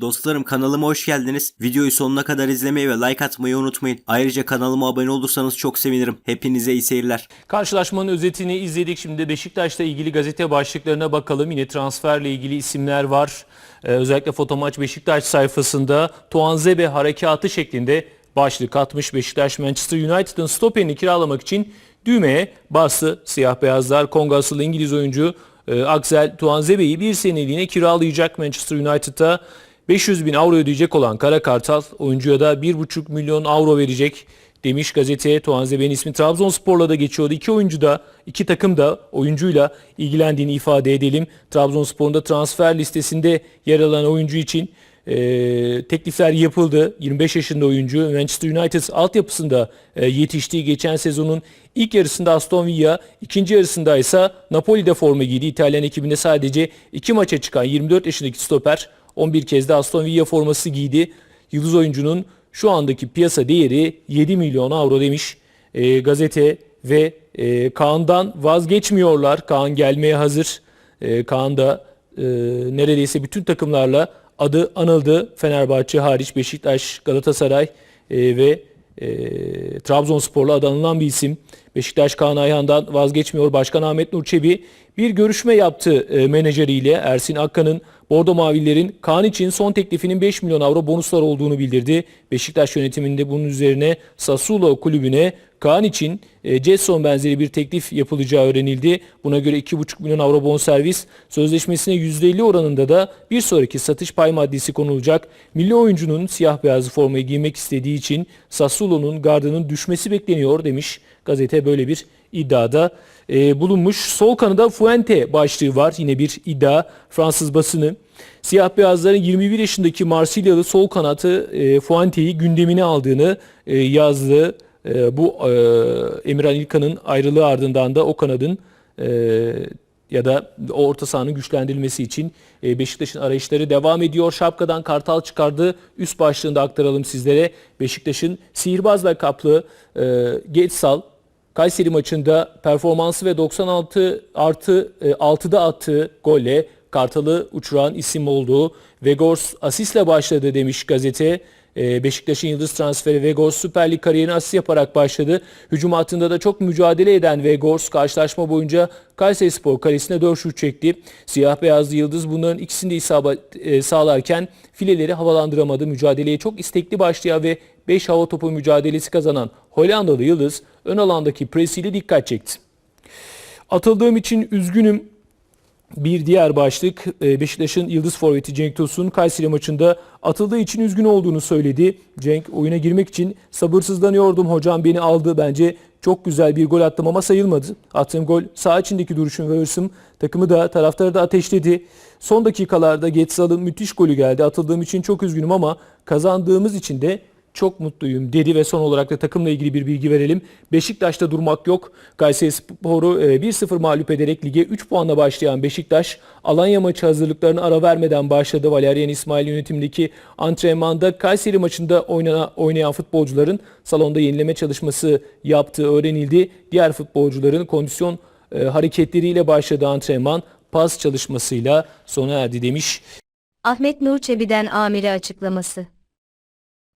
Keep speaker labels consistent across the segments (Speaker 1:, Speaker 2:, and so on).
Speaker 1: Dostlarım kanalıma hoş geldiniz. Videoyu sonuna kadar izlemeyi ve like atmayı unutmayın. Ayrıca kanalıma abone olursanız çok sevinirim. Hepinize iyi seyirler.
Speaker 2: Karşılaşmanın özetini izledik. Şimdi Beşiktaş'la ilgili gazete başlıklarına bakalım. Yine transferle ilgili isimler var. Ee, özellikle Fotomaç Beşiktaş sayfasında Tuanzebe harekatı şeklinde başlık atmış. Beşiktaş Manchester United'ın stoperini kiralamak için düğmeye bastı. Siyah beyazlar Kongo asıllı İngiliz oyuncu e, Axel Tuanzebe'yi bir seneliğine kiralayacak Manchester United'da. 500 bin avro ödeyecek olan Kara Kartal oyuncuya da 1,5 milyon avro verecek demiş gazeteye. Tuanzebe'nin ismi Trabzonspor'la da geçiyordu. İki oyuncu da, iki takım da oyuncuyla ilgilendiğini ifade edelim. Trabzonspor'un da transfer listesinde yer alan oyuncu için e, teklifler yapıldı. 25 yaşında oyuncu Manchester United altyapısında e, yetiştiği geçen sezonun ilk yarısında Aston Villa, ikinci yarısında ise Napoli'de forma giydi. İtalyan ekibinde sadece iki maça çıkan 24 yaşındaki stoper 11 kez de Aston Villa forması giydi. Yıldız oyuncunun şu andaki piyasa değeri 7 milyon avro demiş e, gazete ve e, Kaan'dan vazgeçmiyorlar. Kaan gelmeye hazır. E, Kaan da e, neredeyse bütün takımlarla adı anıldı. Fenerbahçe hariç Beşiktaş, Galatasaray e, ve e, Trabzonspor'la adı anılan bir isim. Beşiktaş Kaan Ayhan'dan vazgeçmiyor. Başkan Ahmet Nur Çebi bir görüşme yaptı e, menajeriyle. Ersin Akkan'ın Bordo Mavillerin Kaan için son teklifinin 5 milyon avro bonuslar olduğunu bildirdi. Beşiktaş yönetiminde bunun üzerine Sassuolo kulübüne Kaan için e, Jetson benzeri bir teklif yapılacağı öğrenildi. Buna göre 2,5 milyon avro bonservis sözleşmesine %50 oranında da bir sonraki satış pay maddesi konulacak. Milli oyuncunun siyah beyazlı formayı giymek istediği için Sassuolo'nun gardının düşmesi bekleniyor demiş. Gazete böyle bir iddiada e, bulunmuş. Sol kanıda Fuente başlığı var. Yine bir iddia Fransız basını. Siyah beyazların 21 yaşındaki Marsilyalı sol kanatı e, Fuente'yi gündemine aldığını e, yazdı. E, bu e, Emirhan İlkan'ın ayrılığı ardından da o kanadın e, ya da o orta sahanın güçlendirilmesi için e, Beşiktaş'ın arayışları devam ediyor. Şapkadan kartal çıkardı. Üst başlığında aktaralım sizlere. Beşiktaş'ın sihirbazla kaplı e, Getsal Kayseri maçında performansı ve 96 artı e, 6'da attığı golle Kartal'ı uçuran isim olduğu Vegors asistle başladı demiş gazete. E, Beşiktaş'ın yıldız transferi Vegors Süper Lig kariyerine asist yaparak başladı. Hücum hattında da çok mücadele eden Vegors karşılaşma boyunca Kayserispor kalesine 4 şut çekti. Siyah beyazlı yıldız bunların ikisini de isabet sağlarken fileleri havalandıramadı. Mücadeleye çok istekli başlayan ve 5 hava topu mücadelesi kazanan Hollandalı yıldız ön alandaki presiyle dikkat çekti. Atıldığım için üzgünüm bir diğer başlık e, Beşiktaş'ın yıldız forveti Cenk Tosun Kayseri maçında atıldığı için üzgün olduğunu söyledi. Cenk oyuna girmek için sabırsızlanıyordum. Hocam beni aldı. Bence çok güzel bir gol attım ama sayılmadı. Attığım gol sağ içindeki duruşum ve hırsım takımı da taraftarı da ateşledi. Son dakikalarda Getsal'ın müthiş golü geldi. Atıldığım için çok üzgünüm ama kazandığımız için de çok mutluyum dedi ve son olarak da takımla ilgili bir bilgi verelim. Beşiktaş'ta durmak yok. Kayseri Spor'u e, 1-0 mağlup ederek lige 3 puanla başlayan Beşiktaş Alanya maçı hazırlıklarını ara vermeden başladı. Valerian İsmail yönetimindeki antrenmanda Kayseri maçında oynana, oynayan futbolcuların salonda yenileme çalışması yaptığı öğrenildi. Diğer futbolcuların kondisyon e, hareketleriyle başladığı antrenman pas çalışmasıyla sona erdi demiş.
Speaker 3: Ahmet Nur Çebi'den amiri açıklaması.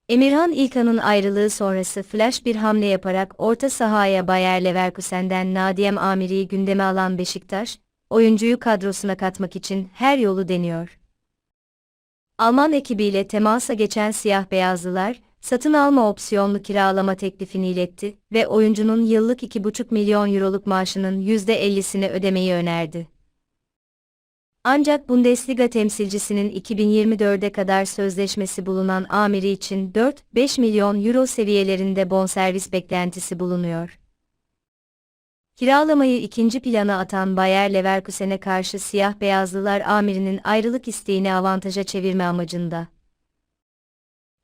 Speaker 3: Emirhan İlkan'ın ayrılığı sonrası flash bir hamle yaparak orta sahaya Bayer Leverkusen'den Nadiem Amiri'yi gündeme alan Beşiktaş, oyuncuyu kadrosuna katmak için her yolu deniyor. Alman ekibiyle temasa geçen siyah beyazlılar, satın alma opsiyonlu kiralama teklifini iletti ve oyuncunun yıllık 2,5 milyon euroluk maaşının %50'sini ödemeyi önerdi. Ancak Bundesliga temsilcisinin 2024'e kadar sözleşmesi bulunan amiri için 4-5 milyon euro seviyelerinde bonservis beklentisi bulunuyor. Kiralamayı ikinci plana atan Bayer Leverkusen'e karşı siyah beyazlılar amirinin ayrılık isteğini avantaja çevirme amacında.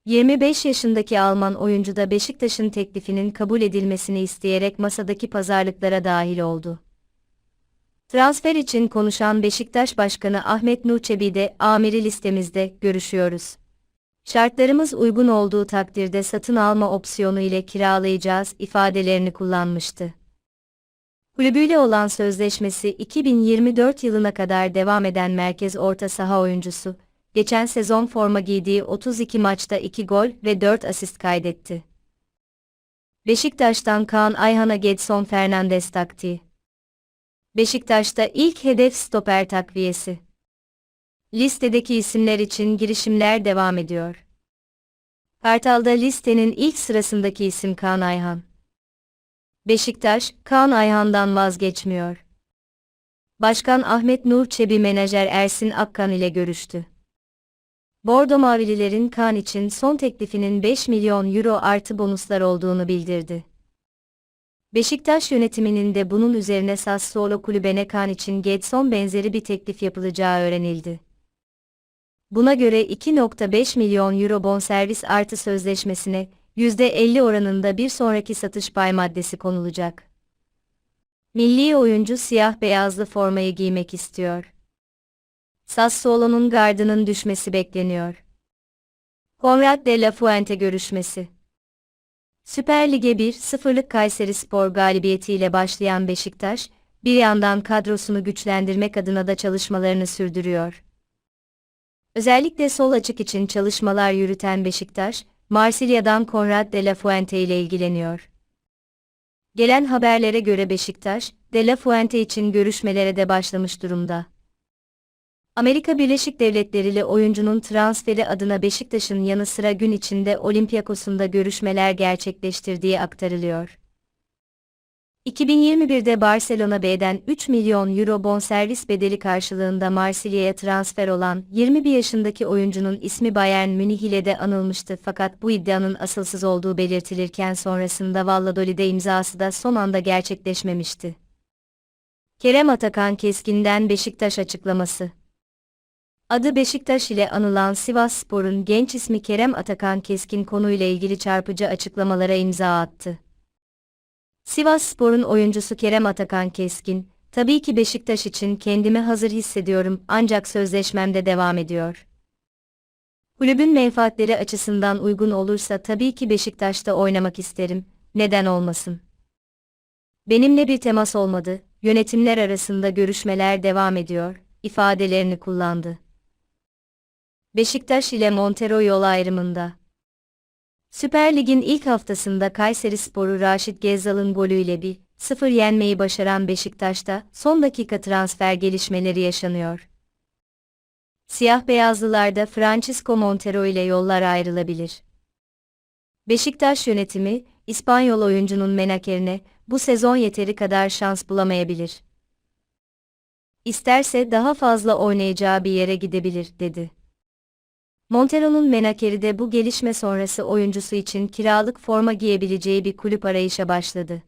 Speaker 3: 25 yaşındaki Alman oyuncu da Beşiktaş'ın teklifinin kabul edilmesini isteyerek masadaki pazarlıklara dahil oldu. Transfer için konuşan Beşiktaş Başkanı Ahmet Nur Çebi de amiri listemizde görüşüyoruz. Şartlarımız uygun olduğu takdirde satın alma opsiyonu ile kiralayacağız ifadelerini kullanmıştı. Kulübüyle olan sözleşmesi 2024 yılına kadar devam eden merkez orta saha oyuncusu, geçen sezon forma giydiği 32 maçta 2 gol ve 4 asist kaydetti. Beşiktaş'tan Kaan Ayhan'a Gedson Fernandes taktiği. Beşiktaş'ta ilk hedef stoper takviyesi. Listedeki isimler için girişimler devam ediyor. Kartal'da listenin ilk sırasındaki isim Kaan Ayhan. Beşiktaş, Kaan Ayhan'dan vazgeçmiyor. Başkan Ahmet Nur Çebi menajer Ersin Akkan ile görüştü. Bordo Mavililerin Kaan için son teklifinin 5 milyon euro artı bonuslar olduğunu bildirdi. Beşiktaş yönetiminin de bunun üzerine Sassuolo kulübene Kaan için Gedson benzeri bir teklif yapılacağı öğrenildi. Buna göre 2.5 milyon euro bonservis artı sözleşmesine %50 oranında bir sonraki satış pay maddesi konulacak. Milli oyuncu siyah beyazlı formayı giymek istiyor. Sassuolo'nun gardının düşmesi bekleniyor. Conrad de la Fuente görüşmesi. Süper Lig'e 1-0'lık Kayseri Spor galibiyetiyle başlayan Beşiktaş, bir yandan kadrosunu güçlendirmek adına da çalışmalarını sürdürüyor. Özellikle sol açık için çalışmalar yürüten Beşiktaş, Marsilya'dan Conrad de la Fuente ile ilgileniyor. Gelen haberlere göre Beşiktaş, de la Fuente için görüşmelere de başlamış durumda. Amerika Birleşik Devletleri ile oyuncunun transferi adına Beşiktaş'ın yanı sıra gün içinde Olympiakos'un da görüşmeler gerçekleştirdiği aktarılıyor. 2021'de Barcelona B'den 3 milyon euro bonservis bedeli karşılığında Marsilya'ya transfer olan 21 yaşındaki oyuncunun ismi Bayern Münih ile de anılmıştı fakat bu iddianın asılsız olduğu belirtilirken sonrasında Valladolid'e imzası da son anda gerçekleşmemişti. Kerem Atakan Keskin'den Beşiktaş açıklaması Adı Beşiktaş ile anılan Sivas Spor'un genç ismi Kerem Atakan Keskin konuyla ilgili çarpıcı açıklamalara imza attı. Sivas Spor'un oyuncusu Kerem Atakan Keskin, tabii ki Beşiktaş için kendimi hazır hissediyorum ancak sözleşmemde devam ediyor. Kulübün menfaatleri açısından uygun olursa tabii ki Beşiktaş'ta oynamak isterim, neden olmasın? Benimle bir temas olmadı, yönetimler arasında görüşmeler devam ediyor, ifadelerini kullandı. Beşiktaş ile Montero yol ayrımında. Süper Lig'in ilk haftasında Kayseri Sporu Raşit Gezzal'ın golüyle bir 0 yenmeyi başaran Beşiktaş'ta son dakika transfer gelişmeleri yaşanıyor. Siyah beyazlılarda Francisco Montero ile yollar ayrılabilir. Beşiktaş yönetimi, İspanyol oyuncunun menakerine bu sezon yeteri kadar şans bulamayabilir. İsterse daha fazla oynayacağı bir yere gidebilir, dedi. Montero'nun menakeri de bu gelişme sonrası oyuncusu için kiralık forma giyebileceği bir kulüp arayışa başladı.